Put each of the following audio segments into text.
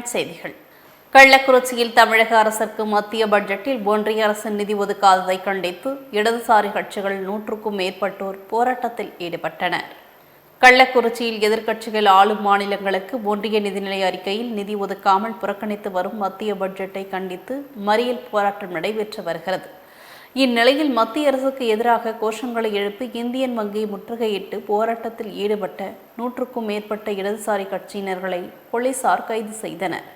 தமிழ் செய்திகள். கள்ளக்குறிச்சியில் தமிழக அரசுக்கு மத்திய பட்ஜெட்டில் ஒன்றிய அரசின் நிதி ஒதுக்காததை கண்டித்து இடதுசாரி கட்சிகள் நூற்றுக்கும் மேற்பட்டோர் போராட்டத்தில் ஈடுபட்டனர். கள்ளக்குறிச்சியில் எதிர்க்கட்சிகள் ஆளும் மாநிலங்களுக்கு ஒன்றிய நிதிநிலை அறிக்கையில் நிதி ஒதுக்காமல் புறக்கணித்து வரும் மத்திய பட்ஜெட்டை கண்டித்து மறியல் போராட்டம் நடைபெற்று வருகிறது. இந்நிலையில் மத்திய அரசுக்கு எதிராக கோஷங்களை எழுப்பி இந்தியன் வங்கியை முற்றுகையிட்டு போராட்டத்தில் ஈடுபட்ட நூற்றுக்கும் மேற்பட்ட இடதுசாரி கட்சியினர்களை போலீசார் கைது செய்தனர்.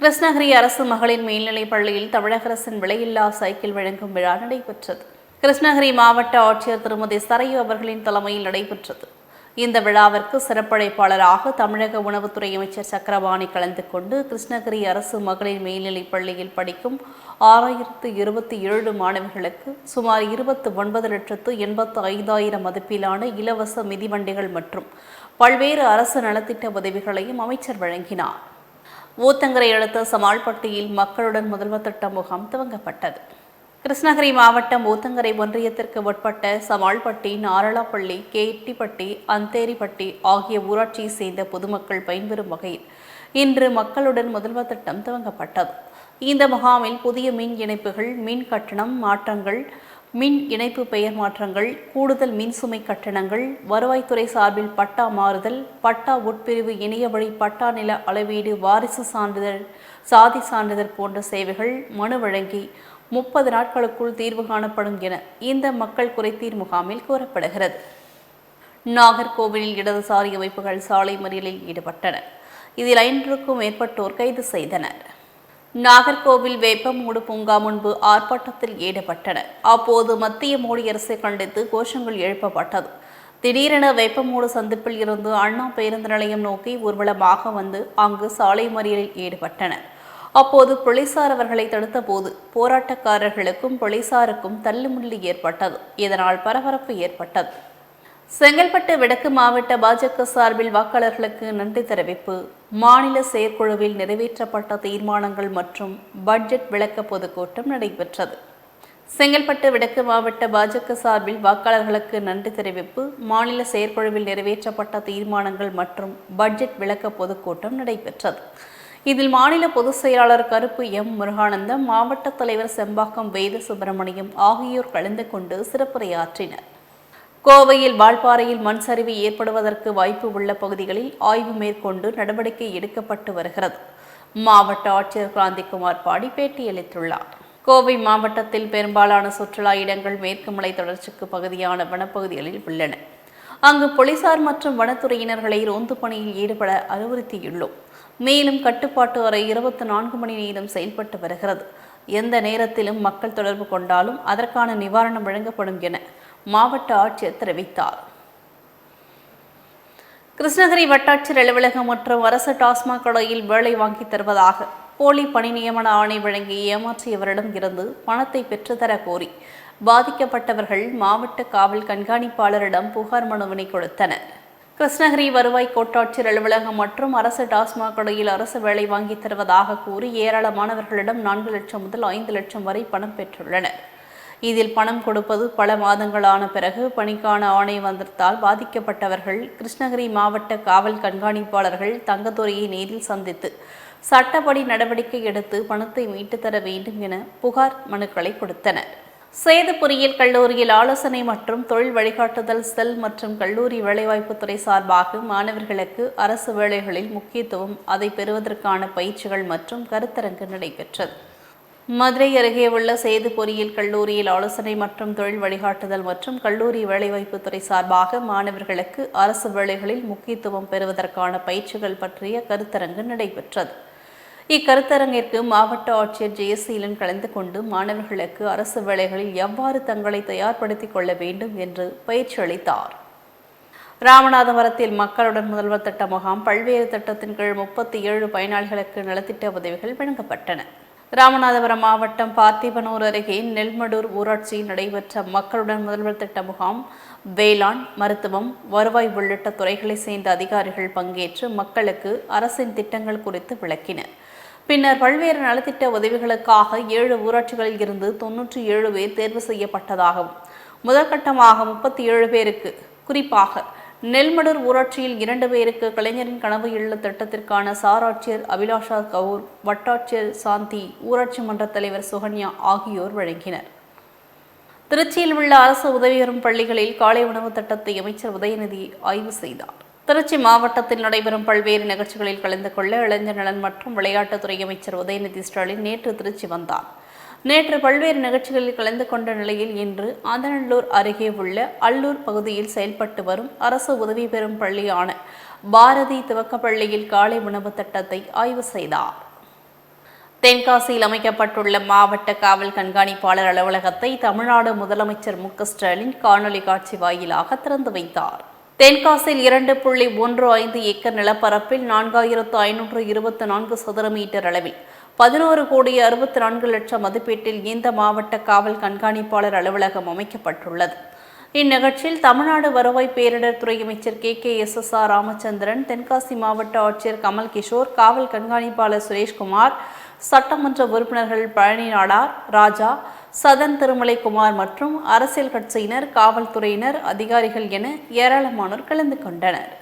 கிருஷ்ணகிரி அரசு மகளிர் மேல்நிலைப் பள்ளியில் தமிழக அரசின் விலையில்லா சைக்கிள் வழங்கும் விழா நடைபெற்றது. கிருஷ்ணகிரி மாவட்ட ஆட்சியர் திருமதி சரையு அவர்களின் தலைமையில் நடைபெற்றது. இந்த விழாவிற்கு சிறப்படைப்பாளராக தமிழக உணவுத்துறை அமைச்சர் சக்கரபாணி கலந்து கொண்டு கிருஷ்ணகிரி அரசு மகளிர் மேல்நிலைப் பள்ளியில் படிக்கும் ஆறாயிரத்து இருபத்தி ஏழு மாணவிகளுக்கு சுமார் இருபத்தி ஒன்பது லட்சத்து எண்பத்து ஐந்தாயிரம் மதிப்பிலான இலவச மிதிவண்டிகள் மற்றும் பல்வேறு அரசு நலத்திட்ட உதவிகளையும் அமைச்சர் வழங்கினார். ஊத்தங்கரை அடுத்த சமால்பட்டியில் மக்களுடன் முதல்வர் திட்ட முகாம் துவங்கப்பட்டது. கிருஷ்ணகிரி மாவட்டம் ஊத்தங்கரை ஒன்றியத்திற்கு உட்பட்ட சமால்பட்டி நாரளாப்பள்ளி கேட்டிப்பட்டி அந்தேரிப்பட்டி ஆகிய ஊராட்சியை சேர்ந்த பொதுமக்கள் பயன்பெறும் வகையில் இன்று மக்களுடன் முதல்வர் திட்டம் துவங்கப்பட்டது. இந்த முகாமில் புதிய மின் இணைப்புகள் மின் கட்டணம் மாற்றங்கள் மின் இணைப்பு பெயர் மாற்றங்கள் கூடுதல் மின்சுமை கட்டணங்கள் வருவாய்த்துறை சார்பில் பட்டா மாறுதல் பட்டா உட்பிரிவு இணைய வழி பட்டா நில அளவீடு வாரிசு சான்றிதழ் சாதி சான்றிதழ் போன்ற சேவைகள் மனு வழங்கி முப்பது நாட்களுக்குள் தீர்வு காணப்படும் என இந்த மக்கள் குறைதீர் முகாமில் கூறப்படுகிறது. நாகர்கோவிலில் இடதுசாரி அமைப்புகள் சாலை மறியலில் ஈடுபட்டன இதில் ஐநூறுக்கும் மேற்பட்டோர் கைது செய்தனர். நாகர்கோவில் வேப்பமூடு பூங்கா முன்பு ஆர்ப்பாட்டத்தில் ஈடுபட்டனர். அப்போது மத்திய மோடி அரசை கண்டித்து கோஷங்கள் எழுப்பப்பட்டது. திடீரென வேப்பமூடு சந்திப்பில் இருந்து அண்ணா பேருந்து நிலையம் நோக்கி ஊர்வலமாக வந்து அங்கு சாலை மறியலில் ஈடுபட்டனர். அப்போது போலீசார் அவர்களை தடுத்தபோது போராட்டக்காரர்களுக்கும் போலீசாருக்கும் தள்ளுமுள்ளி ஏற்பட்டது. இதனால் பரபரப்பு ஏற்பட்டது. செங்கல்பட்டு வடக்கு மாவட்ட பாஜக சார்பில் வாக்காளர்களுக்கு நன்றி தெரிவிப்பு. மாநில செயற்குழுவில் நிறைவேற்றப்பட்ட தீர்மானங்கள் மற்றும் பட்ஜெட் விளக்க பொதுக்கூட்டம் நடைபெற்றது. செங்கல்பட்டு வடக்கு மாவட்ட பாஜக சார்பில் வாக்காளர்களுக்கு நன்றி தெரிவிப்பு. மாநில செயற்குழுவில் நிறைவேற்றப்பட்ட தீர்மானங்கள் மற்றும் பட்ஜெட் விளக்க பொதுக்கூட்டம் நடைபெற்றது. இதில் மாநில பொதுச் செயலாளர் கருப்பு எம். முருகானந்தம் மாவட்ட தலைவர் செம்பாக்கம் வேத சுப்பிரமணியம் ஆகியோர் கலந்து கொண்டு சிறப்புரையாற்றினர். கோவையில் வால்பாறையில் மண் சரிவு ஏற்படுவதற்கு வாய்ப்பு உள்ள பகுதிகளில் ஆய்வு மேற்கொண்டு நடவடிக்கை எடுக்கப்பட்டு வருகிறது. மாவட்ட ஆட்சியர் கிராந்திகுமார் பாடி பேட்டியளித்துள்ளார் கோவை மாவட்டத்தில் பெரும்பாலான சுற்றுலா இடங்கள் மேற்கு மலை தொடர்ச்சிக்கு பகுதியான வனப்பகுதிகளில் உள்ளன. அங்கு போலீசார் மற்றும் வனத்துறையினர்களை ரோந்து பணியில் ஈடுபட அறிவுறுத்தியுள்ளோம். மேலும் கட்டுப்பாட்டு அறை இருபத்தி நான்கு மணி நேரம் செயல்பட்டு வருகிறது. எந்த நேரத்திலும் மக்கள் தொடர்பு கொண்டாலும் அதற்கான நிவாரணம் வழங்கப்படும் என மாவட்ட ஆட்சியர் தெரிவித்தார். கிருஷ்ணகிரி வட்டாட்சியர் அலுவலகம் மற்றும் அரசு டாஸ்மாக் கடையில் வேலை வாங்கி தருவதாக போலி பணி நியமன ஆணை வழங்கி ஏமாற்றியவரிடம் இருந்து பணத்தை பெற்றுத்தர கோரி பாதிக்கப்பட்டவர்கள் மாவட்ட காவல் கண்காணிப்பாளரிடம் புகார் மனுவினை கொடுத்தனர். கிருஷ்ணகிரி வருவாய் கோட்டாட்சியர் அலுவலகம் மற்றும் அரசு டாஸ்மாக் கடையில் அரசு வேலை வாங்கி தருவதாக கூறி ஏராளமானவர்களிடம் நான்கு லட்சம் முதல் ஐந்து லட்சம் வரை பணம் பெற்றுள்ளனர். இதில் பணம் கொடுப்பது பல மாதங்களான பிறகு பணிக்கான ஆணை வந்திருந்தால் பாதிக்கப்பட்டவர்கள் கிருஷ்ணகிரி மாவட்ட காவல் கண்காணிப்பாளர்கள் தங்கத்துறையை நேரில் சந்தித்து சட்டப்படி நடவடிக்கை எடுத்து பணத்தை மீட்டு தர வேண்டும் என புகார் மனுக்களை கொடுத்தனர். சேது பொறியியல் கல்லூரியில் ஆலோசனை மற்றும் தொழில் வழிகாட்டுதல் செல் மற்றும் கல்லூரி வேலைவாய்ப்புத்துறை சார்பாக மாணவர்களுக்கு அரசு வேலைகளில் முக்கியத்துவம் அதை பெறுவதற்கான பயிற்சிகள் மற்றும் கருத்தரங்கு நடைபெற்றது. மதுரை அருகே உள்ள சேது பொறியியல் கல்லூரியில் ஆலோசனை மற்றும் தொழில் வழிகாட்டுதல் மற்றும் கல்லூரி வேலைவாய்ப்புத்துறை சார்பாக மாணவர்களுக்கு அரசு வேலைகளில் முக்கியத்துவம் பெறுவதற்கான பயிற்சிகள் பற்றிய கருத்தரங்கு நடைபெற்றது. இக்கருத்தரங்கிற்கு மாவட்ட ஆட்சியர் ஜெயசீலன் கலந்து கொண்டு மாணவர்களுக்கு அரசு வேலைகளில் எவ்வாறு தங்களை தயார்படுத்திக் கொள்ள வேண்டும் என்று பயிற்சி அளித்தார். ராமநாதபுரத்தில் மக்களுடன் முதல்வர் திட்ட முகாம் பல்வேறு திட்டத்தின் கீழ் முப்பத்தி ஏழு பயனாளிகளுக்கு நலத்திட்ட உதவிகள் வழங்கப்பட்டன. ராமநாதபுரம் மாவட்டம் பார்த்திபனூர் அருகே நெல்மடூர் ஊராட்சியில் நடைபெற்ற மக்களுடன் முதல்வர் திட்ட முகாம் வேளாண் மருத்துவம் வருவாய் உள்ளிட்ட துறைகளை சேர்ந்த அதிகாரிகள் பங்கேற்று மக்களுக்கு அரசின் திட்டங்கள் குறித்து விளக்கினர். பின்னர் பல்வேறு நலத்திட்ட உதவிகளுக்காக ஏழு ஊராட்சிகளில் இருந்து தொன்னூற்றி ஏழு பேர் தேர்வு செய்யப்பட்டதாகவும் முதற்கட்டமாக முப்பத்தி ஏழு பேருக்கு குறிப்பாக நெல்மடூர் ஊராட்சியில் இரண்டு பேருக்கு கலைஞரின் கனவு இல்ல திட்டத்திற்கான சாராட்சியர் அபிலாஷா கவுர் வட்டாட்சியர் சாந்தி ஊராட்சி மன்ற தலைவர் சுகன்யா ஆகியோர் வழங்கினர். திருச்சியில் உள்ள அரசு உதவி பெறும் பள்ளிகளில் காலை உணவு திட்டத்தை அமைச்சர் உதயநிதி ஆய்வு செய்தார். திருச்சி மாவட்டத்தில் நடைபெறும் பல்வேறு நிகழ்ச்சிகளில் கலந்து கொள்ள இளைஞர் நலன் மற்றும் விளையாட்டுத்துறை அமைச்சர் உதயநிதி ஸ்டாலின் நேற்று திருச்சி வந்தார். நேற்று பல்வேறு நிகழ்ச்சிகளில் கலந்து கொண்ட நிலையில் இன்று ஆதநல்லூர் அருகே உள்ள அல்லூர் பகுதியில் செயல்பட்டு வரும் அரசு உதவி பெறும் பள்ளியான பாரதி துவக்கப்பள்ளியில் காலை உணவு திட்டத்தை ஆய்வு செய்தார். தென்காசியில் அமைக்கப்பட்டுள்ள மாவட்ட காவல் கண்காணிப்பாளர் அலுவலகத்தை தமிழ்நாடு முதலமைச்சர் மு ஸ்டாலின் காணொலி காட்சி வாயிலாக திறந்து வைத்தார். தென்காசியில் இரண்டு புள்ளி ஒன்று ஐந்து ஏக்கர் நிலப்பரப்பில் நான்காயிரத்து ஐநூற்று இருபத்தி நான்கு சதுர மீட்டர் அளவில் பதினோரு கோடி அறுபத்தி நான்கு லட்சம் மதிப்பீட்டில் இந்த மாவட்ட காவல் கண்காணிப்பாளர் அலுவலகம் அமைக்கப்பட்டுள்ளது. இந்நிகழ்ச்சியில் தமிழ்நாடு வருவாய் பேரிடர் துறை அமைச்சர் K. K. S. S. R. Ramachandran Tenkasi மாவட்ட ஆட்சியர் கமல் கிஷோர் காவல் கண்காணிப்பாளர் சுரேஷ்குமார் சட்டமன்ற உறுப்பினர்கள் பழனி நாடார் ராஜா சதன் திருமலை குமார் மற்றும் அரசியல் கட்சியினர் காவல்துறையினர் அதிகாரிகள் என ஏராளமானோர் கலந்து கொண்டனர்.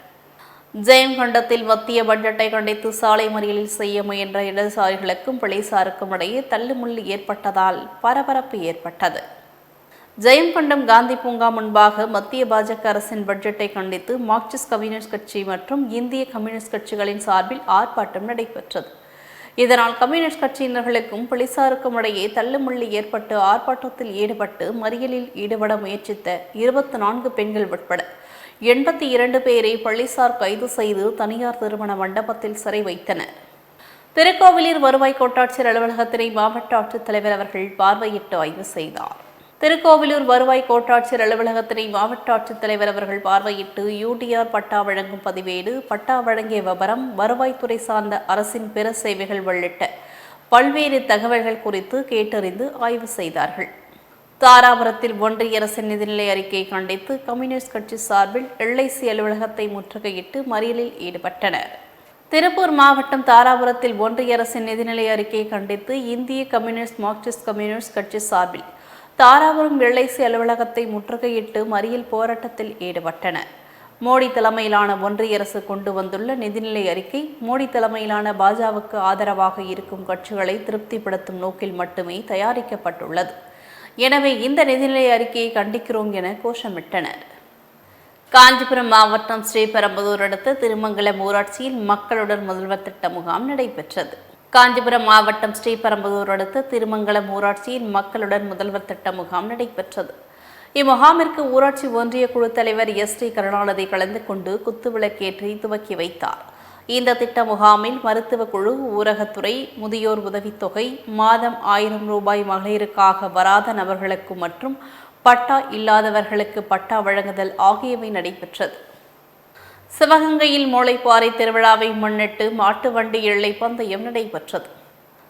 ஜெயங்கொண்டத்தில் மத்திய பட்ஜெட்டை கண்டித்து சாலை மறியலில் செய்ய முயன்ற இடதுசாரிகளுக்கும் போலீசாருக்கும் இடையே தள்ளுமுள்ளு ஏற்பட்டதால் பரபரப்பு ஏற்பட்டது. ஜெயங்கொண்டம் காந்தி பூங்கா முன்பாக மத்திய பாஜக அரசின் பட்ஜெட்டை கண்டித்து மார்க்சிஸ்ட் கம்யூனிஸ்ட் கட்சி மற்றும் இந்திய கம்யூனிஸ்ட் கட்சிகளின் சார்பில் ஆர்ப்பாட்டம் நடைபெற்றது. இதனால் கம்யூனிஸ்ட் கட்சியினர்களுக்கும் போலீசாருக்கும் இடையே தள்ளுமுள்ளி ஏற்பட்டு ஆர்ப்பாட்டத்தில் ஈடுபட்டு மறியலில் ஈடுபட முயற்சித்த இருபத்தி நான்கு பெண்கள் உட்பட எண்பத்தி இரண்டு பேரை போலீசார் கைது செய்து தனியார் திருமண மண்டபத்தில் சிறை வைத்தனர். திருக்கோவிலூர் வருவாய் கோட்டாட்சியர் அலுவலகத்தினை மாவட்ட ஆட்சித்தலைவர் அவர்கள் பார்வையிட்டு ஆய்வு செய்தார். திருக்கோவிலூர் வருவாய் கோட்டாட்சியர் அலுவலகத்தினை மாவட்ட ஆட்சித்தலைவர் அவர்கள் பார்வையிட்டு யூடிஆர் பட்டா வழங்கும் பதிவேடு பட்டா வழங்கிய விவரம் வருவாய்த்துறை சார்ந்த அரசின் பிற சேவைகள் உள்ளிட்ட பல்வேறு தகவல்கள் குறித்து கேட்டறிந்து ஆய்வு செய்தார்கள். தாராபுரத்தில் ஒன்றிய அரசின் நிதிநிலை அறிக்கையை கண்டித்து கம்யூனிஸ்ட் கட்சி சார்பில் எல்ஐசி அலுவலகத்தை முற்றுகையிட்டு மறியலில் ஈடுபட்டனர். திருப்பூர் மாவட்டம் தாராபுரத்தில் ஒன்றிய அரசின் நிதிநிலை அறிக்கையை கண்டித்து இந்திய கம்யூனிஸ்ட் மார்க்சிஸ்ட் கம்யூனிஸ்ட் கட்சி சார்பில் தாராபுரம் எல்ஐசி அலுவலகத்தை முற்றுகையிட்டு மறியல் போராட்டத்தில் ஈடுபட்டனர். மோடி தலைமையிலான ஒன்றிய அரசு கொண்டு வந்துள்ள நிதிநிலை அறிக்கை மோடி தலைமையிலான பாஜகவுக்கு ஆதரவாக இருக்கும் கட்சிகளை திருப்திப்படுத்தும் நோக்கில் மட்டுமே தயாரிக்கப்பட்டுள்ளது. எனவே இந்த நிதிநிலை அறிக்கையை கண்டிக்கிறோம் என கோஷமிட்டனர். காஞ்சிபுரம் மாவட்டம் ஸ்ரீபெரும்புதூர் அடுத்த திருமங்கலம் ஊராட்சியில் மக்களுடன் முதல்வர் திட்ட முகாம் நடைபெற்றது. காஞ்சிபுரம் மாவட்டம் ஸ்ரீபெரும்புதூர் அடுத்த திருமங்கலம் ஊராட்சியில் மக்களுடன் முதல்வர் திட்ட முகாம் நடைபெற்றது. இம்முகாமிற்கு ஊராட்சி ஒன்றிய குழு தலைவர் எஸ் டி கருணாநிதி கலந்து கொண்டு குத்துவிளக்கேற்றி துவக்கி வைத்தார். இந்த திட்ட முகாமில் மருத்துவ குழு ஊரகத்துறை முதியோர் உதவித்தொகை மாதம் ஆயிரம் ரூபாய் மகளிருக்காக வராத நபர்களுக்கு மற்றும் பட்டா இல்லாதவர்களுக்கு பட்டா வழங்குதல் ஆகியவை நடைபெற்றது. சிவகங்கையில் மூளைப்பாறை திருவிழாவை முன்னிட்டு மாட்டு வண்டி எல்லை பந்தயம் நடைபெற்றது.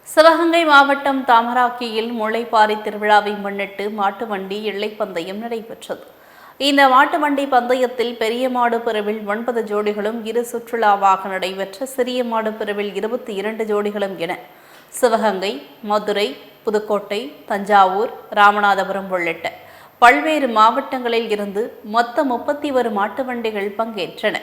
சிவகங்கை மாவட்டம் தாமராக்கியில் மூளைப்பாறை திருவிழாவை முன்னிட்டு மாட்டு வண்டி எல்லை பந்தயம் நடைபெற்றது. இந்த மாட்டு வண்டி பந்தயத்தில் பெரிய மாடு பிரிவில் ஒன்பது ஜோடிகளும் இரு சுற்றுலாவாக நடைபெற்ற சிறிய மாடு பிரிவில் இருபத்தி இரண்டு ஜோடிகளும் என. சிவகங்கை மதுரை புதுக்கோட்டை தஞ்சாவூர் ராமநாதபுரம் உள்ளிட்ட பல்வேறு மாவட்டங்களில் இருந்து மொத்த முப்பத்தி ஒரு மாட்டு வண்டிகள் பங்கேற்றன.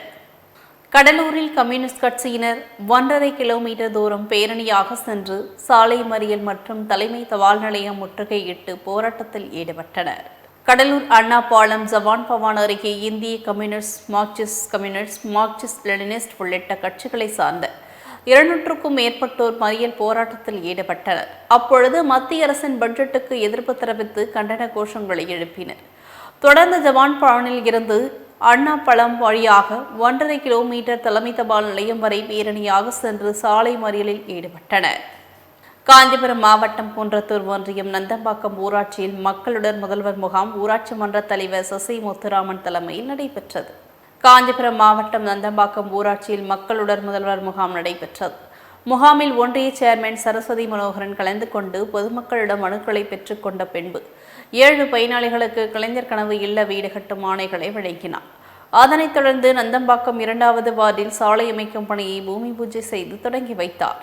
கடலூரில் கம்யூனிஸ்ட் கட்சியினர் ஒன்றரை கிலோமீட்டர் தூரம் பேரணியாக சென்று சாலை மறியல் மற்றும் தலைமை தபால் நிலையம் முற்றுகையிட்டு போராட்டத்தில் ஈடுபட்டனர். கடலூர் அண்ணா பாலம் ஜவான் பவான் அருகே இந்திய communist marxist communist marxist leninist உள்ளிட்ட கட்சிகளை சார்ந்த இருநூற்றுக்கும் மேற்பட்டோர் மறியல் போராட்டத்தில் ஈடுபட்டனர். அப்பொழுது மத்திய அரசின் பட்ஜெட்டுக்கு எதிர்ப்பு தெரிவித்து கண்டன கோஷங்களை எழுப்பினர். தொடர்ந்து ஜவான் பவனில் இருந்து அண்ணா பழம் வழியாக ஒன்றரை கிலோமீட்டர் தலைமை தபால் நிலையம் வரை பேரணியாக சென்று சாலை மறியலில் ஈடுபட்டனர். காஞ்சிபுரம் மாவட்டம் குன்றத்தூர் ஒன்றியம் நந்தம்பாக்கம் ஊராட்சியில் மக்களுடன் முதல்வர் முகாம் ஊராட்சி மன்ற தலைவர் சசி முத்துராமன் தலைமையில் நடைபெற்றது. காஞ்சிபுரம் மாவட்டம் நந்தம்பாக்கம் ஊராட்சியில் மக்களுடன் முதல்வர் முகாம் நடைபெற்றது. முகாமில் ஒன்றிய சேர்மேன் சரஸ்வதி மனோகரன் கலந்து கொண்டு பொதுமக்களிடம் மனுக்களை பெற்றுக்கொண்ட பின்பு ஏழு பயனாளிகளுக்கு கலைஞர் கனவு இல்ல வீடு கட்டும் ஆணைகளை வழங்கினார் அதனைத் தொடர்ந்து நந்தம்பாக்கம் இரண்டாவது வார்டில் சாலை அமைக்கும் பணியை பூமி பூஜை செய்து தொடங்கி வைத்தார்.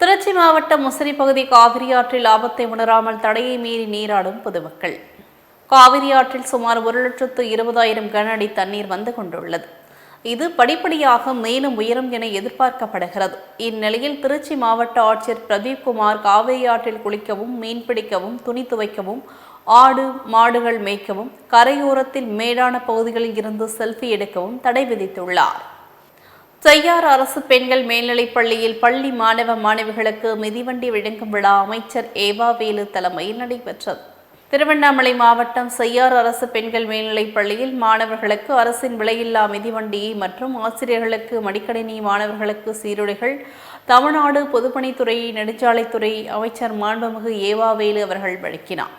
திருச்சி மாவட்டம் முசிறி பகுதி காவிரி ஆற்றில் ஆபத்தை உணராமல் தடையை மீறி நீராடும் பொதுமக்கள். காவிரி ஆற்றில் சுமார் ஒரு லட்சத்து இருபதாயிரம் கன அடி தண்ணீர் வந்து கொண்டுள்ளது. இது படிப்படியாக மேலும் உயரும் என எதிர்பார்க்கப்படுகிறது. இந்நிலையில் திருச்சி மாவட்ட ஆட்சியர் பிரதீப் குமார் காவிரி ஆற்றில் குளிக்கவும் மீன்பிடிக்கவும் துணி துவைக்கவும் ஆடு மாடுகள் மேய்க்கவும் கரையோரத்தில் மேடான பகுதிகளில் இருந்து செல்ஃபி எடுக்கவும் தடை விதித்துள்ளார். செய்யார் அரசு பெண்கள் மேல்நிலைப் பள்ளியில் பள்ளி மாணவ மாணவிகளுக்கு மிதிவண்டி வழங்கும் விழா அமைச்சர் ஏவா வேலு தலைமையில் நடைபெற்றது. திருவண்ணாமலை மாவட்டம் செய்யார் அரசு பெண்கள் மேல்நிலைப் பள்ளியில் மாணவர்களுக்கு அரசின் விலையில்லா மிதிவண்டி மற்றும் ஆசிரியர்களுக்கு மடிக்கணினி மாணவர்களுக்கு சீருடைகள் தமிழ்நாடு பொதுப்பணித்துறை நெடுஞ்சாலைத்துறை அமைச்சர் மாண்புமிகு ஏவாவேலு அவர்கள் வழங்கினார்.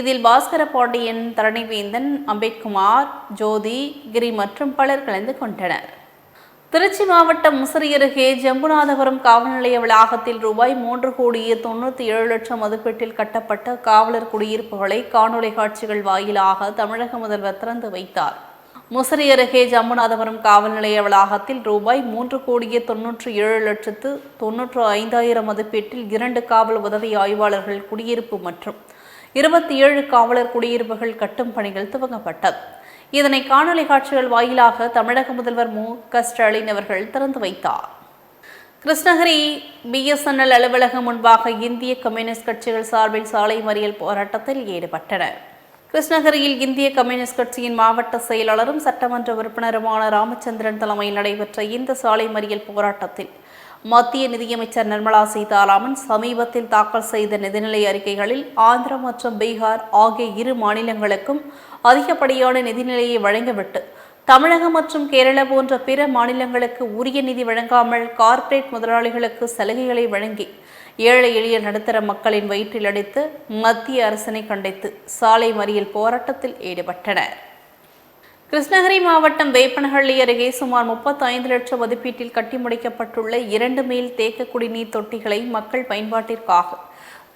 இதில் பாஸ்கர பாண்டியன் தரணிவேந்தன் அம்பேத்குமார் ஜோதி கிரி மற்றும் பலர் கலந்து கொண்டனர். திருச்சி மாவட்டம் முசிறி அருகே ஜம்புநாதபுரம் காவல் நிலைய வளாகத்தில் ரூபாய் மூன்று கோடியே தொண்ணூற்றி ஏழு லட்சம் மதிப்பீட்டில் கட்டப்பட்ட காவலர் குடியிருப்புகளை காணொலி காட்சிகள் வாயிலாக தமிழக முதல்வர் திறந்து வைத்தார். முசிறி அருகே ஜம்புநாதபுரம் காவல் நிலைய வளாகத்தில் ரூபாய் மூன்று கோடியே தொன்னூற்றி ஏழு லட்சத்து தொன்னூற்று ஐந்தாயிரம் மதிப்பீட்டில் இரண்டு காவல் உதவி ஆய்வாளர்கள் குடியிருப்பு மற்றும் இருபத்தி ஏழு காவலர் குடியிருப்புகள் கட்டும் பணிகள் துவங்கப்பட்டது. இதனை காணொலி காட்சிகள் வாயிலாக தமிழக முதல்வர் மு. க. ஸ்டாலின் அவர்கள் திறந்து வைத்தார். கிருஷ்ணகிரி பிஎஸ்என்எல் அலுவலகம் முன்பாக இந்திய கம்யூனிஸ்ட் கட்சிகள் சார்பில் சாலை மறியல் போராட்டத்தில் ஈடுபட்டனர். கிருஷ்ணகிரியில் இந்திய கம்யூனிஸ்ட் கட்சியின் மாவட்ட செயலாளரும் சட்டமன்ற உறுப்பினருமான ராமச்சந்திரன் தலைமையில் நடைபெற்ற இந்த சாலை மறியல் போராட்டத்தில் மத்திய நிதியமைச்சர் நிர்மலா சீதாராமன் சமீபத்தில் தாக்கல் செய்த நிதிநிலை அறிக்கைகளில் ஆந்திரா மற்றும் பீகார் ஆகிய இரு மாநிலங்களுக்கும் அதிகப்படியான நிதிநிலையை வழங்கிவிட்டு தமிழகம் மற்றும் கேரளா போன்ற பிற மாநிலங்களுக்கு உரிய நிதி வழங்காமல் கார்ப்பரேட் முதலாளிகளுக்கு சலுகைகளை வழங்கி ஏழை எளிய நடுத்தர மக்களின் வயிற்றில் அடித்து மத்திய அரசினை கண்டித்து சாலை மறியல் போராட்டத்தில் ஈடுபட்டனர். கிருஷ்ணகிரி மாவட்டம் வேப்பனஹள்ளி அருகே சுமார் முப்பத்தைந்து லட்சம் மதிப்பீட்டில் கட்டி முடிக்கப்பட்டுள்ள இரண்டு மேல் தேக்க குடிநீர் தொட்டிகளை மக்கள் பயன்பாட்டிற்காக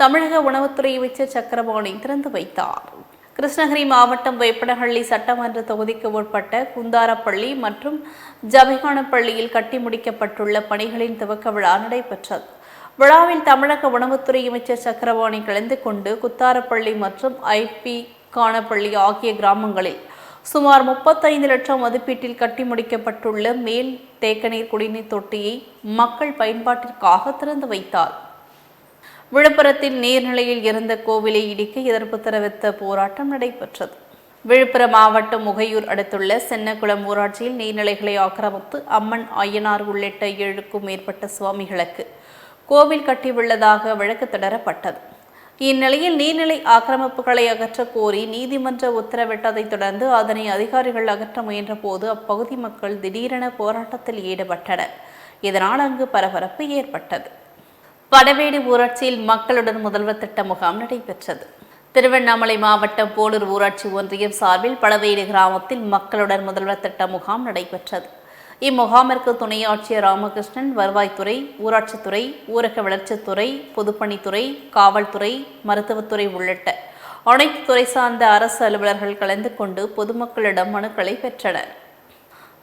தமிழக உணவுத்துறை அமைச்சர் சக்கரபாணி திறந்து வைத்தார். கிருஷ்ணகிரி மாவட்டம் வேப்பனஹள்ளி சட்டமன்ற தொகுதிக்கு உட்பட்ட குந்தாரப்பள்ளி மற்றும் ஜபிகானப்பள்ளியில் கட்டி முடிக்கப்பட்டுள்ள பணிகளின் துவக்க விழா நடைபெற்றது. விழாவில் தமிழக உணவுத்துறை அமைச்சர் சக்கரபாணி கலந்து கொண்டு குத்தாரப்பள்ளி மற்றும் ஐபி காணப்பள்ளி ஆகிய கிராமங்களில் சுமார் முப்பத்தைந்து லட்சம் மதிப்பீட்டில் கட்டி முடிக்கப்பட்டுள்ள மேல் தேக்கநீர் குடிநீர் தொட்டியை மக்கள் பயன்பாட்டிற்காக திறந்து வைத்தார். விழுப்புரத்தில் நீர்நிலையில் இருந்த கோவிலை இடிக்க எதிர்ப்பு தெரிவித்த போராட்டம் நடைபெற்றது. விழுப்புரம் மாவட்டம் முகையூர் அடுத்துள்ள சென்னகுளம் ஊராட்சியில் நீர்நிலைகளை ஆக்கிரமித்து அம்மன் ஐயனார் உள்ளிட்ட ஏழுக்கும் மேற்பட்ட சுவாமிகளுக்கு கோவில் கட்டியுள்ளதாக வழக்கு தொடரப்பட்டது. இந்நிலையில் நீர்நிலை ஆக்கிரமிப்புகளை அகற்ற கோரி நீதிமன்ற உத்தரவிட்டதைத் தொடர்ந்து அதனை அதிகாரிகள் அகற்ற முயன்றபோது அப்பகுதி மக்கள் திடீரென போராட்டத்தில் ஈடுபட்டனர். இதனால் அங்கு பரபரப்பு ஏற்பட்டது. வடவேடு ஊராட்சியில் மக்களுடன் முதல்வர் திட்ட முகாம் நடைபெற்றது. திருவண்ணாமலை மாவட்டம் போலூர் ஊராட்சி ஒன்றியம் சார்பில் படவேடு கிராமத்தில் மக்களுடன் முதல்வர் திட்ட முகாம் நடைபெற்றது. இம்முகாமிற்கு துணை ஆட்சியர் ராமகிருஷ்ணன் வருவாய்த்துறை ஊராட்சித்துறை ஊரக வளர்ச்சித்துறை பொதுப்பணித்துறை காவல்துறை மருத்துவத்துறை உள்ளிட்ட அனைத்து துறை சார்ந்த அரசு அலுவலர்கள் கலந்து கொண்டு பொதுமக்களிடம் மனுக்களை பெற்றனர்.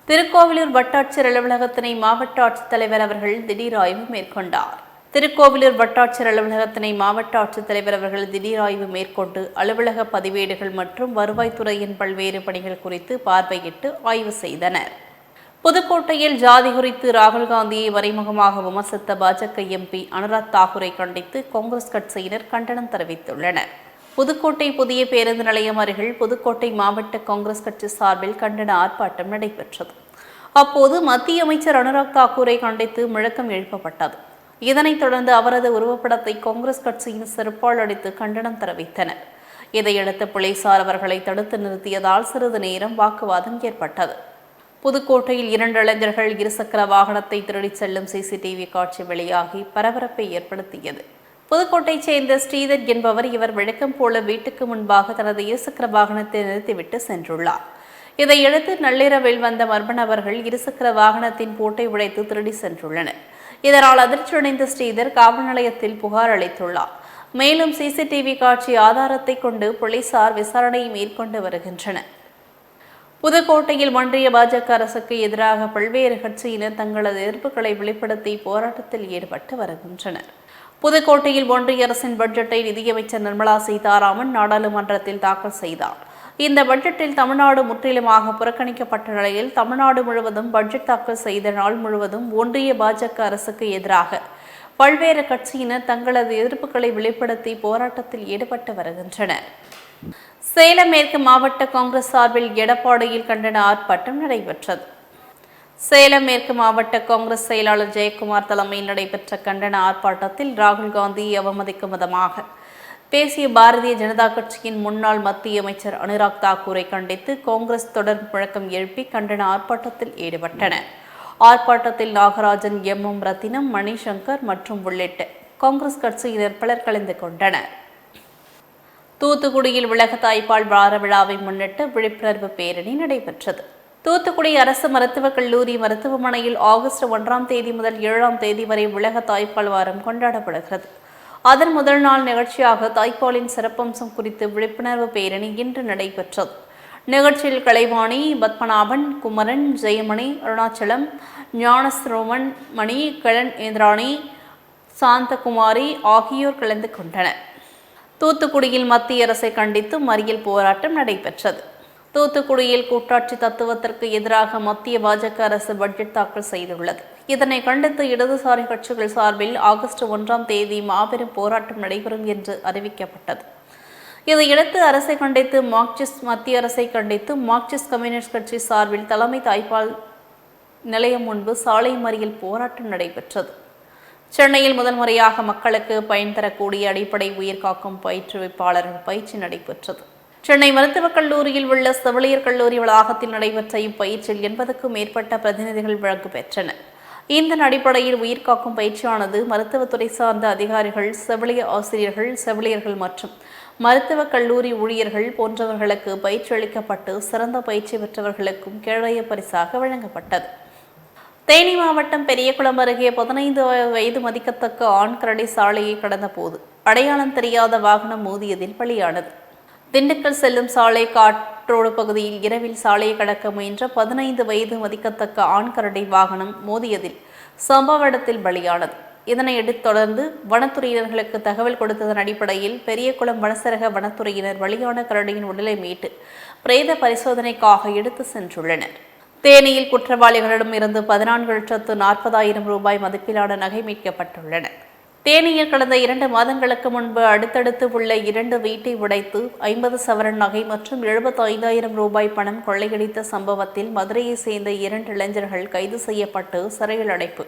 திருக்கோவிலூர் வட்டாட்சியர் அலுவலகத்தினை மாவட்ட ஆட்சித்தலைவர் அவர்கள் திடீர் ஆய்வு மேற்கொண்டார். திருக்கோவிலூர் வட்டாட்சியர் அலுவலகத்தினை மாவட்ட ஆட்சித்தலைவர் அவர்கள் திடீர் ஆய்வு மேற்கொண்டு அலுவலக பதிவேடுகள் மற்றும் வருவாய்த்துறையின் பல்வேறு பணிகள் குறித்து பார்வையிட்டு ஆய்வு செய்தனர். புதுக்கோட்டையில் ஜாதி குறித்து ராகுல் காந்தியை மறைமுகமாக விமர்சித்த பாஜக எம்பி அனுராக் தாகூரை கண்டித்து காங்கிரஸ் கட்சியினர் கண்டனம் தெரிவித்துள்ளனர். புதுக்கோட்டை புதிய பேருந்து நிலையம் அருகில் புதுக்கோட்டை மாவட்ட காங்கிரஸ் கட்சி சார்பில் கண்டன ஆர்ப்பாட்டம் நடைபெற்றது. அப்போது மத்திய அமைச்சர் அனுராக் தாக்கூரை கண்டித்து முழக்கம் எழுப்பப்பட்டது. இதனைத் தொடர்ந்து அவரது உருவப்படத்தை காங்கிரஸ் கட்சியின் செருப்பால் அடித்து கண்டனம் தெரிவித்தனர். இதையடுத்து போலீசார் அவர்களை தடுத்து நிறுத்தியதால் சிறிது நேரம் வாக்குவாதம் ஏற்பட்டது. புதுக்கோட்டையில் இரண்டு இளைஞர்கள் இருசக்கர வாகனத்தை திருடிச் செல்லும் சிசிடிவி காட்சி வெளியாகி பரபரப்பை ஏற்படுத்தியது. புதுக்கோட்டை சேர்ந்த ஸ்ரீதர் என்பவர் இவர் வழக்கம் போல வீட்டுக்கு முன்பாக தனது இருசக்கர வாகனத்தை நிறுத்திவிட்டு சென்றுள்ளார். இதையடுத்து நள்ளிரவில் வந்த மர்ம நபர்கள் இருசக்கர வாகனத்தின் பூட்டை உடைத்து திருடி சென்றுள்ளனர். இதனால் அதிர்ச்சியடைந்த ஸ்ரீதர் காவல் நிலையத்தில் புகார் அளித்துள்ளார். மேலும் சிசிடிவி காட்சி ஆதாரத்தை கொண்டு போலீசார் விசாரணையை மேற்கொண்டு வருகின்றனர். புதுக்கோட்டையில் ஒன்றிய பாஜக அரசுக்கு எதிராக பல்வேறு கட்சியினர் தங்களது எதிர்ப்புகளை வெளிப்படுத்தி போராட்டத்தில் ஈடுபட்டு வருகின்றனர். புதுக்கோட்டையில் ஒன்றிய அரசின் பட்ஜெட்டை நிதியமைச்சர் நிர்மலா சீதாராமன் நாடாளுமன்றத்தில் தாக்கல் செய்தார். இந்த பட்ஜெட்டில் தமிழ்நாடு முற்றிலுமாக புறக்கணிக்கப்பட்ட நிலையில் தமிழ்நாடு முழுவதும் பட்ஜெட் தாக்கல் செய்த நாள் முழுவதும் ஒன்றிய பாஜக அரசுக்கு எதிராக. பல்வேறு கட்சியினர் தங்களது எதிர்ப்புகளை வெளிப்படுத்தி போராட்டத்தில் ஈடுபட்டு வருகின்றனர். சேலம் மேற்கு மாவட்ட காங்கிரஸ் சார்பில் எடப்பாடியில் கண்டன ஆர்ப்பாட்டம் நடைபெற்றது. சேலம் மேற்கு மாவட்ட காங்கிரஸ் செயலாளர் ஜெயக்குமார் தலைமையில் நடைபெற்ற கண்டன ஆர்ப்பாட்டத்தில் ராகுல் காந்தியை அவமதிக்கும் விதமாக பேசிய பாரதிய ஜனதா கட்சியின் முன்னாள் மத்திய அமைச்சர் அனுராக் தாக்கூரை கண்டித்து காங்கிரஸ் தொடர் முழக்கம் எழுப்பி கண்டன ஆர்ப்பாட்டத்தில் ஈடுபட்டனர். ஆர்ப்பாட்டத்தில் நாகராஜன் எம். எம். ரத்தினம் மணிசங்கர் மற்றும் உள்ளிட்ட காங்கிரஸ் கட்சியினர் பலர் கலந்து கொண்டனர். தூத்துக்குடியில் உலக தாய்ப்பால் வார விழாவை முன்னிட்டு விழிப்புணர்வு பேரணி நடைபெற்றது. தூத்துக்குடி அரசு மருத்துவக் கல்லூரி மருத்துவமனையில் ஆகஸ்ட் ஒன்றாம் தேதி முதல் ஏழாம் தேதி வரை உலக தாய்ப்பால் வாரம் கொண்டாடப்படுகிறது. அதன் முதல் நாள் நிகழ்ச்சியாக தாய்ப்பாலின் சிறப்பம்சம் குறித்து விழிப்புணர்வு பேரணி இன்று நடைபெற்றது. நிகழ்ச்சியில் கலைவாணி பத்மநாபன் குமரன் ஜெயமணி அருணாச்சலம் ஞானஸ்ரோமன் மணி கலன் இந்திராணி சாந்தகுமாரி ஆகியோர் கலந்து கொண்டனர். தூத்துக்குடியில் மத்திய அரசை கண்டித்து மறியல் போராட்டம் நடைபெற்றது. தூத்துக்குடியில் கூட்டாட்சி தத்துவத்திற்கு எதிராக மத்திய பாஜக அரசு பட்ஜெட் தாக்கல் செய்துள்ளது. இதனை கண்டித்து இடதுசாரி கட்சிகள் சார்பில் ஆகஸ்ட் ஒன்றாம் தேதி மாபெரும் போராட்டம் நடைபெறும் என்று அறிவிக்கப்பட்டது. இதையடுத்து அரசை கண்டித்து மார்க்சிஸ்ட் மத்திய அரசை கண்டித்து மார்க்சிஸ்ட் கம்யூனிஸ்ட் கட்சி சார்பில் தலைமை தாய்ப்பால் நிலையம் முன்பு சாலை மறியல் போராட்டம் நடைபெற்றது. சென்னையில் முதல் முறையாக மக்களுக்கு பயன் தரக்கூடிய அடிப்படை உயிர்காக்கும் பயிற்றுவிப்பாளர்கள் பயிற்சி நடைபெற்றது. சென்னை மருத்துவக் கல்லூரியில் உள்ள செவிலியர் கல்லூரி வளாகத்தில் நடைபெற்ற இப்பயிற்சியில் எண்பதுக்கும் மேற்பட்ட பிரதிநிதிகள் பங்கு பெற்றனர். இந்த அடிப்படையில் உயிர்காக்கும் பயிற்சியானது மருத்துவத்துறை சார்ந்த அதிகாரிகள் செவிலிய ஆசிரியர்கள் செவிலியர்கள் மற்றும் மருத்துவக் கல்லூரி ஊழியர்கள் போன்றவர்களுக்கு பயிற்சி அளிக்கப்பட்டு சிறந்த பயிற்சி பெற்றவர்களுக்கும் கேழைய பரிசாக வழங்கப்பட்டது. தேனி மாவட்டம் பெரியகுளம் அருகே பதினைந்து வயது மதிக்கத்தக்க ஆண் கரடி சாலையை கடந்த போது அடையாளம் தெரியாத வாகனம் மோதியதில் பலியானது. திண்டுக்கல் செல்லும் சாலை காற்றோடு பகுதியில் இரவில் சாலையை கடக்க முயன்ற பதினைந்து வயது மதிக்கத்தக்க ஆண் கரடை வாகனம் மோதியதில் சம்பவ இடத்தில் பலியானது. இதனையடுத்து தொடர்ந்து வனத்துறையினர்களுக்கு தகவல் கொடுத்ததன் அடிப்படையில் பெரியகுளம் வனசரக வனத்துறையினர் பலியான கரடியின் உடலை மீட்டு பிரேத பரிசோதனைக்காக எடுத்து சென்றுள்ளனர். தேனியில் குற்றவாளிகளிடம் இருந்து பதினான்கு லட்சத்து நாற்பதாயிரம் ரூபாய் மதிப்பிலான நகை மீட்கப்பட்டுள்ளன தேனியில் கடந்த இரண்டு மாதங்களுக்கு முன்பு அடுத்தடுத்து உள்ள இரண்டு வீட்டை உடைத்து ஐம்பது சவரன் நகை மற்றும் எழுபத்தி ஐந்தாயிரம் ரூபாய் பணம் கொள்ளையடித்த சம்பவத்தில் மதுரையை சேர்ந்த இரண்டு இளைஞர்கள் கைது செய்யப்பட்டு சிறையில் அடைப்பு.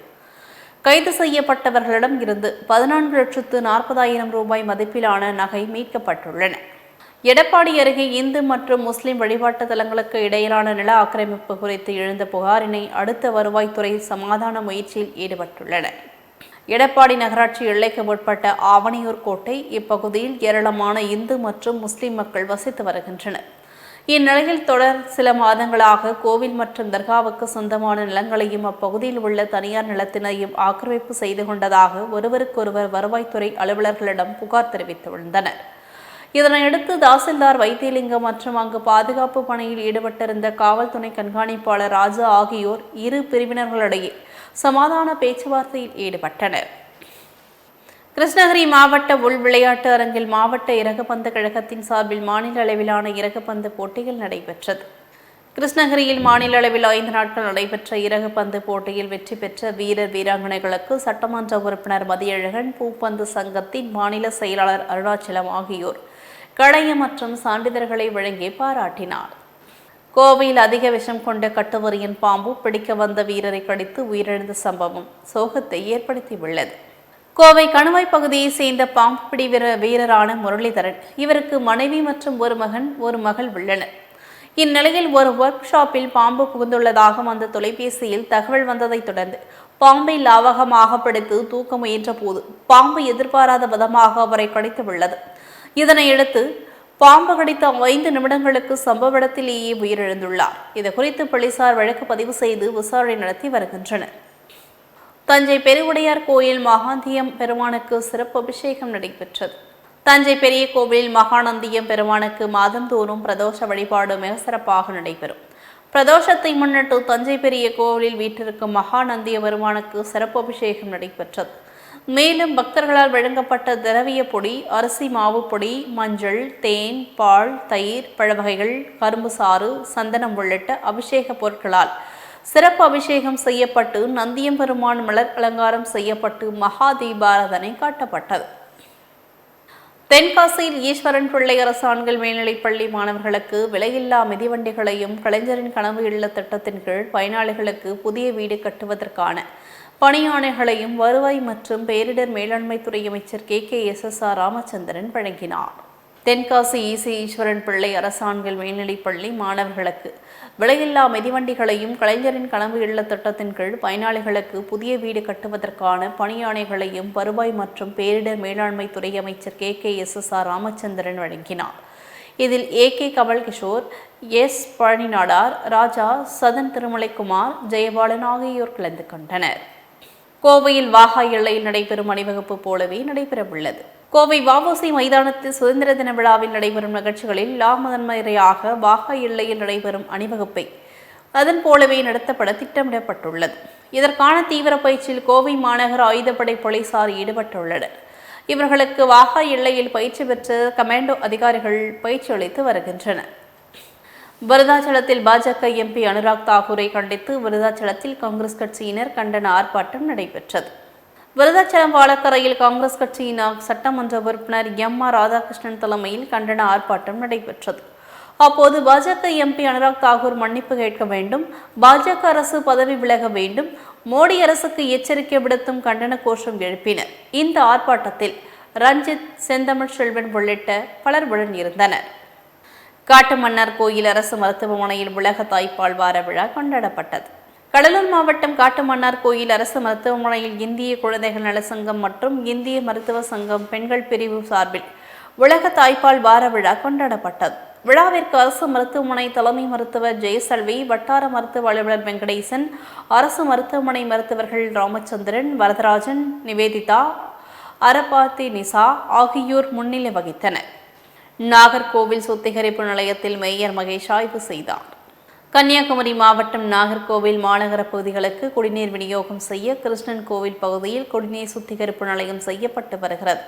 கைது செய்யப்பட்டவர்களிடம் இருந்து பதினான்கு லட்சத்து நாற்பதாயிரம் ரூபாய் மதிப்பிலான நகை மீட்கப்பட்டுள்ளன. எடப்பாடி அருகே இந்து மற்றும் முஸ்லிம் வழிபாட்டு தலங்களுக்கு இடையிலான நில ஆக்கிரமிப்பு குறித்து எழுந்த புகாரினை அடுத்த வருவாய்த்துறை சமாதான முயற்சியில் ஈடுபட்டுள்ளனர். எடப்பாடி நகராட்சி எல்லைக்கு உட்பட்ட ஆவணியூர் கோட்டை இப்பகுதியில் ஏராளமான இந்து மற்றும் முஸ்லிம் மக்கள் வசித்து வருகின்றனர். இந்நிலையில் தொடர் சில மாதங்களாக கோவில் மற்றும் தர்காவுக்கு சொந்தமான நிலங்களையும் அப்பகுதியில் உள்ள தனியார் நிலத்தினையும் ஆக்கிரமிப்பு செய்து கொண்டதாக ஒருவருக்கொருவர் வருவாய்த்துறை அலுவலர்களிடம் புகார் தெரிவித்து விழுந்தனர் இதனையடுத்து தாசில்தார் வைத்தியலிங்கம் மற்றும் அங்கு பாதுகாப்பு பணியில் ஈடுபட்டிருந்த காவல்துறை கண்காணிப்பாளர் ராஜா ஆகியோர் இரு பிரிவினர்களிடையே சமாதான பேச்சுவார்த்தையில் ஈடுபட்டனர். கிருஷ்ணகிரி மாவட்ட உள் விளையாட்டு அரங்கில் மாவட்ட இறகுப்பந்து கழகத்தின் சார்பில் மாநில அளவிலான இறகுப்பந்து போட்டிகள் நடைபெற்றது. கிருஷ்ணகிரியில் மாநில அளவில் ஐந்து நாட்கள் நடைபெற்ற இறகுப்பந்து போட்டியில் வெற்றி பெற்ற வீரர் வீராங்கனைகளுக்கு சட்டமன்ற உறுப்பினர் மதியழகன் பூப்பந்து சங்கத்தின் மாநில செயலாளர் அருணாச்சலம் ஆகியோர் கடையம் மற்றும் சான்றிதழ்களை வழங்கி பாராட்டினார். கோவையில் அதிக விஷம் கொண்ட கட்டுவரியின் பாம்பு பிடிக்க வந்த வீரரை கடித்து உயிரிழந்த சம்பவம் சோகத்தை ஏற்படுத்தியுள்ளது. கோவை கணுவாய் பகுதியை சேர்ந்த பாம்பு பிடி வீர வீரரான முரளிதரன் இவருக்கு மனைவி மற்றும் ஒரு மகன் ஒரு மகள் உள்ளனர். இந்நிலையில் ஒரு ஒர்க் ஷாப்பில் பாம்பு புகுந்துள்ளதாக வந்த தொலைபேசியில் தகவல் வந்ததைத் தொடர்ந்து பாம்பை லாவகமாக பிடித்து தூக்க முயன்ற போது பாம்பு எதிர்பாராத விதமாக அவரை கடித்துள்ளது இதனையடுத்து பாம்பு கடித்த ஐந்து நிமிடங்களுக்கு சம்பவ இடத்திலேயே உயிரிழந்துள்ளார். இது குறித்து போலீசார் வழக்கு பதிவு செய்து விசாரணை நடத்தி வருகின்றனர். தஞ்சை பெருவுடையார் கோயில் மகாந்தியம் பெருமானுக்கு சிறப்பு அபிஷேகம் நடைபெற்றது. தஞ்சை பெரிய கோவிலில் மகானந்தியம் பெருமானுக்கு மாதந்தோறும் பிரதோஷ வழிபாடு மிக சிறப்பாக நடைபெறும். பிரதோஷத்தை முன்னிட்டு தஞ்சை பெரிய கோவிலில் வீற்றிருக்கும் மகாநந்திய பெருமானுக்கு சிறப்பு அபிஷேகம் நடைபெற்றது. மேலும் பக்தர்களால் வழங்கப்பட்ட திரவிய பொடி அரிசி மாவு பொடி மஞ்சள் தேன் பால் தயிர் பழவகைகள் கரும்பு சாறு சந்தனம் உள்ளிட்ட அபிஷேக பொருட்களால் சிறப்பு அபிஷேகம் செய்யப்பட்டு நந்தியம்பெருமான் மலர் அலங்காரம் செய்யப்பட்டு மகா தீபாராதனை காட்டப்பட்டது. தென்காசியில் ஈஸ்வரன் பிள்ளை அரசு ஆண்கள் மேல்நிலைப் பள்ளி மாணவர்களுக்கு விலையில்லா மிதிவண்டிகளையும் கலைஞரின் கனவு இல்ல திட்டத்தின் கீழ் பயனாளிகளுக்கு புதிய வீடு கட்டுவதற்கான பணியாணைகளையும் வருவாய் மற்றும் பேரிடர் மேலாண்மை துறை அமைச்சர் K. K. S. S. R. Ramachandran வழங்கினார். தென்காசி இசி ஈஸ்வரன் பிள்ளை அரசாண்கள் மேல்நிலைப் பள்ளி மாணவர்களுக்கு விலையில்லா மிதிவண்டிகளையும் கலைஞரின் கனவு இல்ல திட்டத்தின் கீழ் பயனாளிகளுக்கு புதிய வீடு கட்டுவதற்கான பணியாணைகளையும் வருவாய் மற்றும் பேரிடர் மேலாண்மை துறை அமைச்சர் K. K. S. S. R. Ramachandran வழங்கினார். இதில் A. K. Kamal Kishore S. Palaninadar Raja Sadhan Thirumalaikumar Jayapalan ஆகியோர் கலந்து கொண்டனர். கோவையில் வாகா எல்லையில் நடைபெறும் அணிவகுப்பு போலவே நடைபெறவுள்ளது. கோவை வஉசி மைதானத்தில் சுதந்திர தின விழாவில் நடைபெறும் நிகழ்ச்சிகளில் லா வாகா எல்லையில் நடைபெறும் அணிவகுப்பை அதன் போலவே நடத்தப்பட திட்டமிடப்பட்டுள்ளது. இதற்கான தீவிர பயிற்சியில் கோவை மாநகர ஆயுதப்படை போலீசார் ஈடுபட்டுள்ளனர். இவர்களுக்கு வாகா எல்லையில் பயிற்சி பெற்ற கமாண்டோ அதிகாரிகள் பயிற்சி அளித்து வருகின்றனர். விருதாச்சலத்தில் பாஜக எம்பி அனுராக் தாகூரை கண்டித்து விருதாச்சலத்தில் காங்கிரஸ் கட்சியினர் கண்டன ஆர்ப்பாட்டம் நடைபெற்றது. விருதாச்சலம் வாழக்கரையில் காங்கிரஸ் கட்சியின் சட்டமன்ற உறுப்பினர் எம் ஆர் ராதாகிருஷ்ணன் தலைமையில் கண்டன ஆர்ப்பாட்டம் நடைபெற்றது. அப்போது பாஜக எம்பி அனுராக் தாகூர் மன்னிப்பு கேட்க வேண்டும் பாஜக அரசு பதவி விலக வேண்டும் மோடி அரசுக்கு எச்சரிக்கை விடுத்தும் கண்டன கோஷம் எழுப்பினர். இந்த ஆர்ப்பாட்டத்தில் ரஞ்சித் செந்தமிழ் செல்வன் உள்ளிட்ட பலர் உடன் இருந்தனர் காட்டுமன்னார் கோயில் அரசு மருத்துவமனையில் உலக தாய்ப்பால் வார விழா கொண்டாடப்பட்டது. கடலூர் மாவட்டம் காட்டுமன்னார் கோயில் அரசு மருத்துவமனையில் இந்திய குழந்தைகள் நல சங்கம் மற்றும் இந்திய மருத்துவ சங்கம் பெண்கள் பிரிவு சார்பில் உலக தாய்ப்பால் வார விழா கொண்டாடப்பட்டது. விழாவிற்கு அரசு மருத்துவமனை தலைமை மருத்துவர் ஜெயசல்வி வட்டார மருத்துவ அலுவலர் வெங்கடேசன் அரசு மருத்துவமனை மருத்துவர்கள் ராமச்சந்திரன் வரதராஜன் நிவேதிதா அரபாத்தி நிசா ஆகியோர் முன்னிலை வகித்தனர். நாகர்கோவில் சுத்திகரிப்பு நிலையத்தில் மேயர் மகேஷ் ஆய்வு செய்தார். கன்னியாகுமரி மாவட்டம் நாகர்கோவில் மாநகர பகுதிகளுக்கு குடிநீர் விநியோகம் செய்ய கிருஷ்ணன் கோவில் பகுதியில் குடிநீர் சுத்திகரிப்பு நிலையம் செய்யப்பட்டு வருகிறது.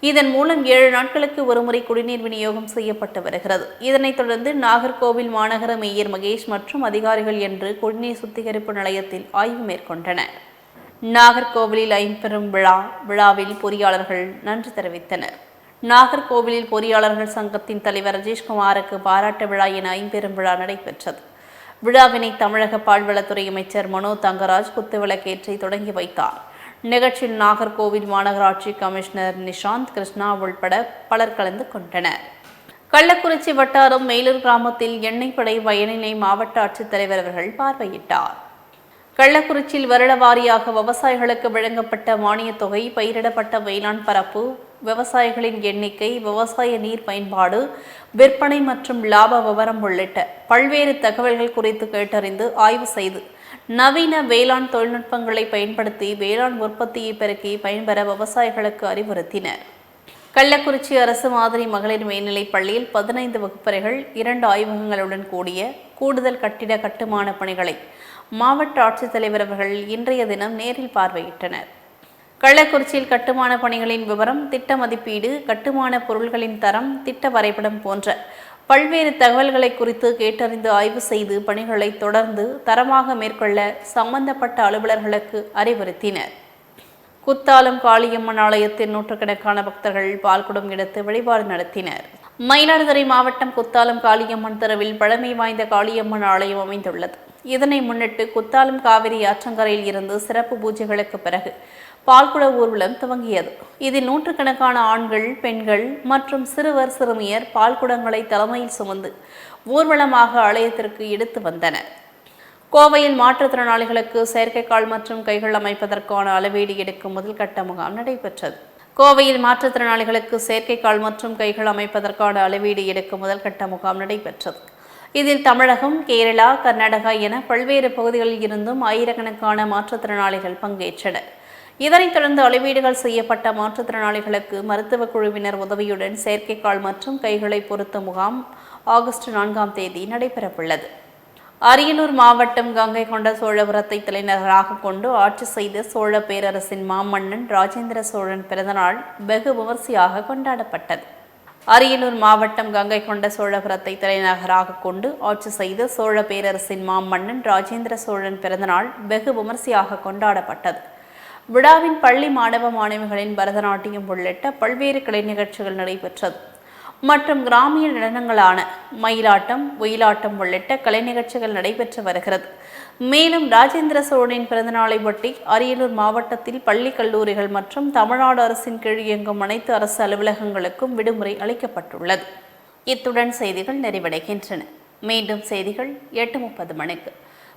இதன் மூலம் ஏழு நாட்களுக்கு ஒருமுறை குடிநீர் விநியோகம் செய்யப்பட்டு வருகிறது. இதனைத் தொடர்ந்து நாகர்கோவில் மாநகர மேயர் மகேஷ் மற்றும் அதிகாரிகள் என்று குடிநீர் சுத்திகரிப்பு நிலையத்தில் ஆய்வு மேற்கொண்டனர். நாகர்கோவிலில் ஐம்பெரும் விழா விழாவில் பொறியாளர்கள் நன்றி தெரிவித்தனர். நாகர்கோவிலில் பொறியாளர்கள் சங்கத்தின் தலைவர் ரஜேஷ்குமாருக்கு பாராட்டு விழா என ஐம்பெரும் விழா நடைபெற்றது. விழாவினை தமிழக பால்வளத்துறை அமைச்சர் மனோ தங்கராஜ் குத்துவிளக்கேற்றி தொடங்கி வைத்தார். நிகழ்ச்சியில் நாகர்கோவில் மாநகராட்சி கமிஷனர் நிஷாந்த் கிருஷ்ணா உள்பட பலர் கலந்து கொண்டனர். கள்ளக்குறிச்சி வட்டாரம் மேலூர் கிராமத்தில் எண்ணெய் படை வயலினை மாவட்ட ஆட்சித்தலைவர் அவர்கள் பார்வையிட்டார். கள்ளக்குறிச்சியில் வருட வாரியாக விவசாயிகளுக்கு வழங்கப்பட்ட மானியத் தொகை பயிரிடப்பட்ட வேளாண் பரப்பு விவசாயிகளின் எண்ணிக்கை விவசாய நீர் பயன்பாடு விற்பனை மற்றும் லாப விவரம் உள்ளிட்ட பல்வேறு தகவல்கள் குறித்து கேட்டறிந்து ஆய்வு செய்து நவீன வேளாண் தொழில்நுட்பங்களை பயன்படுத்தி வேளாண் உற்பத்தியை பெருக்கி பயன்பெற விவசாயிகளுக்கு அறிவுறுத்தினர். கள்ளக்குறிச்சி அரசு மாதிரி மகளிர் மேல்நிலைப் பள்ளியில் பதினைந்து வகுப்பறைகள் இரண்டு ஆய்வகங்களுடன் கூடிய கூடுதல் கட்டிட கட்டுமான பணிகளை மாவட்ட ஆட்சித்தலைவர் அவர்கள் இன்றைய தினம் நேரில் பார்வையிட்டனர். கள்ளக்குறிச்சியில் கட்டுமான பணிகளின் விவரம் திட்ட மதிப்பீடு கட்டுமான பொருள்களின் தரம் திட்ட வரைபடம் போன்ற பல்வேறு தகவல்களை குறித்து கேட்டறிந்து ஆய்வு செய்து பணிகளை தொடர்ந்து தரமாக மேற்கொள்ள சம்பந்தப்பட்ட அலுவலர்களுக்கு அறிவுறுத்தினர். குத்தாலம் காளியம்மன் ஆலயத்தில் நூற்றுக்கணக்கான பக்தர்கள் பால்குடம் எடுத்து வழிபாடு நடத்தினர். மயிலாடுதுறை மாவட்டம் குத்தாலம் காளியம்மன் தெருவில் பழமை வாய்ந்த காளியம்மன் ஆலயம் அமைந்துள்ளது. இதனை முன்னிட்டு குத்தாலம் காவிரி ஆற்றங்கரையில் இருந்து சிறப்பு பூஜைகளுக்கு பிறகு பால்குட ஊர்வலம் துவங்கியது. இதில் நூற்றுக்கணக்கான ஆண்கள் பெண்கள் மற்றும் சிறுவர் சிறுமியர் பால்குடங்களை தலைமையில் சுமந்து ஊர்வலமாக ஆலயத்திற்கு எடுத்து வந்தனர். கோவையில் மாற்றுத்திறனாளிகளுக்கு செயற்கைக்கால் மற்றும் கைகள் அமைப்பதற்கான அளவீடு எடுக்கும் முதல் கட்ட முகாம் நடைபெற்றது. கோவையில் மாற்றுத்திறனாளிகளுக்கு செயற்கைக்கால் மற்றும் கைகள் அமைப்பதற்கான அளவீடு எடுக்கும் முதல் கட்ட முகாம் நடைபெற்றது. இதில் தமிழகம் கேரளா கர்நாடகா என பல்வேறு பகுதிகளில் இருந்தும் ஆயிரக்கணக்கான மாற்றுத்திறனாளிகள் பங்கேற்றனர். இதனைத் தொடர்ந்து அளவீடுகள் செய்யப்பட்ட மாற்றுத்திறனாளிகளுக்கு மருத்துவ குழுவினர் உதவியுடன் செயற்கைக்கால் மற்றும் கைகளை பொருத்த முகாம் ஆகஸ்ட் நான்காம் தேதி நடைபெறவுள்ளது. அரியலூர் மாவட்டம் கங்கை கொண்ட சோழபுரத்தை தலைநகராக கொண்டு ஆட்சி செய்த சோழ பேரரசின் மாமன்னன் ராஜேந்திர சோழன் பிறந்தநாள் வெகு விமர்சையாக கொண்டாடப்பட்டது. அரியலூர் மாவட்டம் கங்கை கொண்ட சோழபுரத்தை தலைநகராக கொண்டு ஆட்சி செய்த சோழ பேரரசின் மாமன்னன் ராஜேந்திர சோழன் பிறந்தநாள் வெகு விமர்சையாக கொண்டாடப்பட்டது. விழாவின் பள்ளி மாணவ மாணவிகளின் பரதநாட்டியம் உள்ளிட்ட பல்வேறு கலை நிகழ்ச்சிகள் நடைபெற்றது. மற்றும் கிராமிய நடனங்களான மயிலாட்டம் ஒயிலாட்டம் உள்ளிட்ட கலை நிகழ்ச்சிகள் நடைபெற்று வருகிறது. மேலும் ராஜேந்திர சோழனின் பிறந்தநாளை ஒட்டி அரியலூர் மாவட்டத்தில் பள்ளி கல்லூரிகள் மற்றும் தமிழ்நாடு அரசின் கீழ் இயங்கும் அனைத்து அரசு அலுவலகங்களுக்கும் விடுமுறை அளிக்கப்பட்டுள்ளது. இத்துடன் செய்திகள் நிறைவடைகின்றன. மீண்டும் செய்திகள் எட்டு முப்பது மணிக்கு.